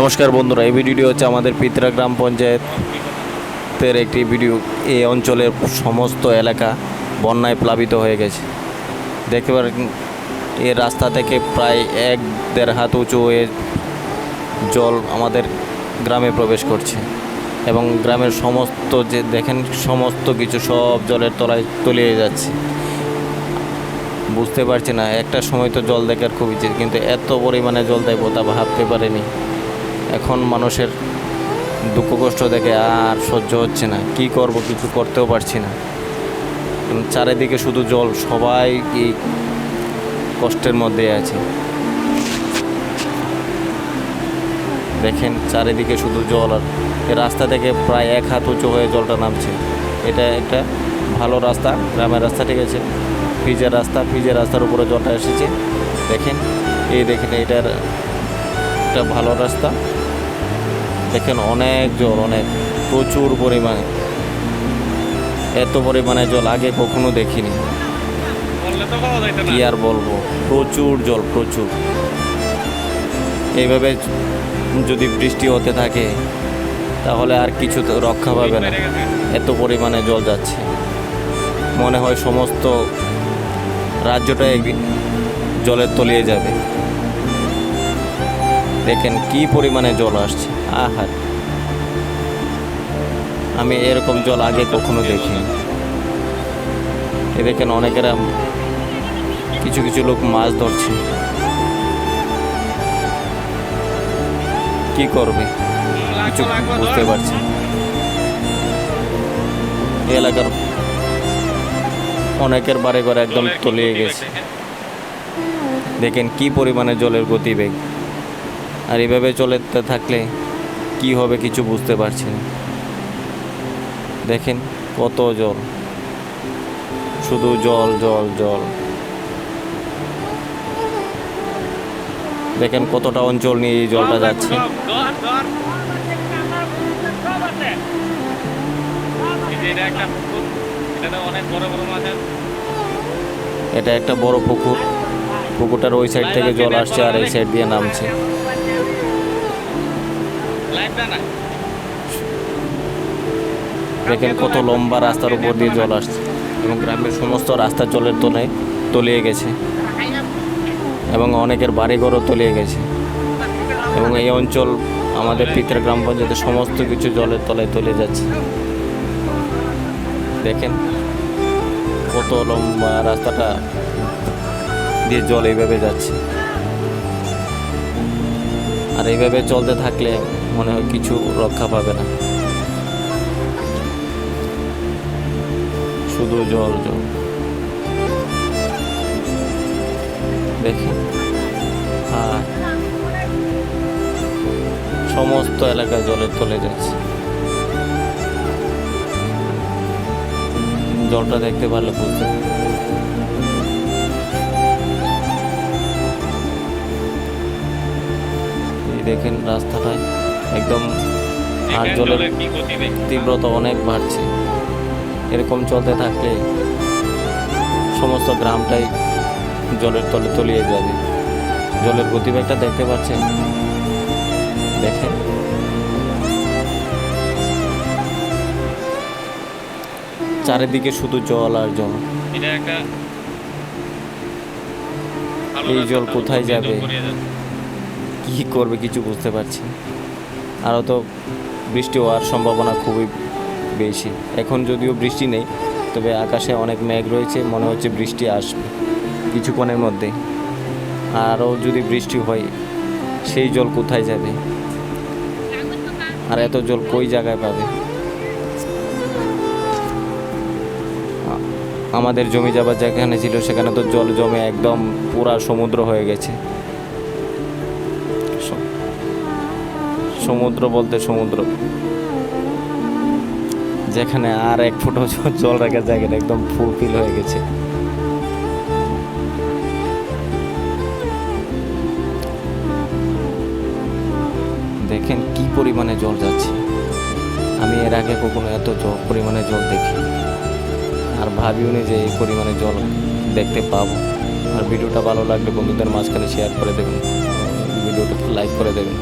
নমস্কার বন্ধুরা, এই ভিডিওটি হচ্ছে আমাদের পিতরা গ্রাম পঞ্চায়েতের একটি ভিডিও। এই অঞ্চলের সমস্ত এলাকা বন্যায় প্লাবিত হয়ে গেছে। দেখতে পারেন এই রাস্তা থেকে প্রায় এক দেড় হাত উঁচু হয়ে জল আমাদের গ্রামে প্রবেশ করছে এবং গ্রামের সমস্ত যে দেখেন, সমস্ত কিছু সব জলের তলায় তলিয়ে যাচ্ছে। বুঝতে পারছি না, একটা সময় তো জল দেখার খুব ইচ্ছে, কিন্তু এত পরিমাণে জল দেব তা ভাবতে পারিনি। এখন মানুষের দুঃখ কষ্ট দেখে আর সহ্য হচ্ছে না। কি করব, কিছু করতেও পারছি না। চারিদিকে শুধু জল, সবাই এই কষ্টের মধ্যে আছে। দেখেন চারিদিকে শুধু জল আর রাস্তা থেকে প্রায় এক হাত উঁচু হয়ে জলটা নামছে। এটা একটা ভালো রাস্তা, গ্রামের রাস্তা, ঠিক আছে? ফ্রিজের রাস্তা, ফ্রিজের রাস্তার উপরে জলটা এসেছে। দেখেন, এই দেখেন, এটার একটা ভালো রাস্তা। দেখেন অনেক জল অনেক প্রচুর পরিমাণে। এত পরিমাণে জল আগে কখনো দেখিনি। কি আর বলব? প্রচুর জল প্রচুর। এইভাবে যদি বৃষ্টি হতে থাকে তাহলে আর কিছু তো রক্ষা পাবে না। এত পরিমাণে জল যাচ্ছে। মনে হয় সমস্ত রাজ্যটা একদিন জলের তলিয়ে যাবে। দেখেন কি পরিমাণে জল আসছে। আহার। আমি এরকম জল আগে কখনো দেখিনি। এ দেখেন অনেকেরা কিছু কিছু লোক মাছ ধরছে। কি করবে? কিছু বুঝতে। পারছি এলাকার অনেকের বারে ঘর একদম তলিয়ে গেছে। দেখেন? দেখেন কি পরিমাণে জলের গতিবেগ। আর এভাবে চলে থাকলে কি হবে কিছু বুঝতে পারছি না। দেখেন কত জল। শুধু জল জল জল। দেখেন কতটা অঞ্চল নিয়ে এই জলটা যাচ্ছে। এটা একটা বড় পুকুর। পুকুরটার ওই সাইড থেকে জল আসছে আর এই সাইড দিয়ে নামছে। দেখেন কত লম্বা রাস্তার উপর দিয়ে জল আসছে। এবং গ্রামের সমস্ত রাস্তা জলের তলায় তলিয়ে গেছে। এবং অনেকের বাড়িঘরও তলিয়ে গেছে। এবং এই অঞ্চল আমাদের পিতরা গ্রাম পঞ্চায়েতের সমস্ত কিছু জলের তলায় তলিয়ে যাচ্ছে। দেখেন কত লম্বা রাস্তাটা দিয়ে জল এইভাবে যাচ্ছে। আর এইভাবে চলতে থাকলে মনে হয় কিছু রক্ষা পাবে না। শুধু জল জল। দেখি। হ্যাঁ সমস্ত এলাকা জলের তলে যাচ্ছে। জলটা দেখতে পারলে বুঝতে দেখেন রাস্তাটায়। একদম আর জলের। তীব্রতা অনেক বাড়ছে। এরকম চলতে থাকলে সমস্ত গ্রামটাই জলের তলে তলিয়ে যাবে। জলের গতিবেগটা দেখতে পাচ্ছেন? দেখেন। চারিদিকে শুধু জল আর জল। এই জল কোথায় যাবে? কী করবে কিছু বুঝতে পারছি আরও তো বৃষ্টি হওয়ার সম্ভাবনা খুবই বেশি। এখন যদিও বৃষ্টি নেই, তবে আকাশে অনেক মেঘ রয়েছে, মনে হচ্ছে বৃষ্টি আসবে কিছুক্ষণের মধ্যে আরও যদি বৃষ্টি হয়, সেই জল কোথায় যাবে? আর এত জল কই জায়গায় পাবে? আমাদের জমি যাবার যেখানে ছিল, সেখানে তো জল জমে একদম পুরা সমুদ্র হয়ে গেছে। সমুদ্র বলতে সমুদ্র। যেখানে আর এক ফুটো জল রাখার জায়গাটা একদম ফুলফিল হয়ে গেছে। দেখেন কি পরিমাণে জল যাচ্ছে। আমি এর আগে কখনো এত জল পরিমাণে জল দেখি আর ভাবিও নি যে এই পরিমাণে জল দেখতে পাবো। আর ভিডিওটা ভালো লাগলে বন্ধুদের মাঝখানে শেয়ার করে দেবেন। ভিডিওটা লাইক করে দেবেন।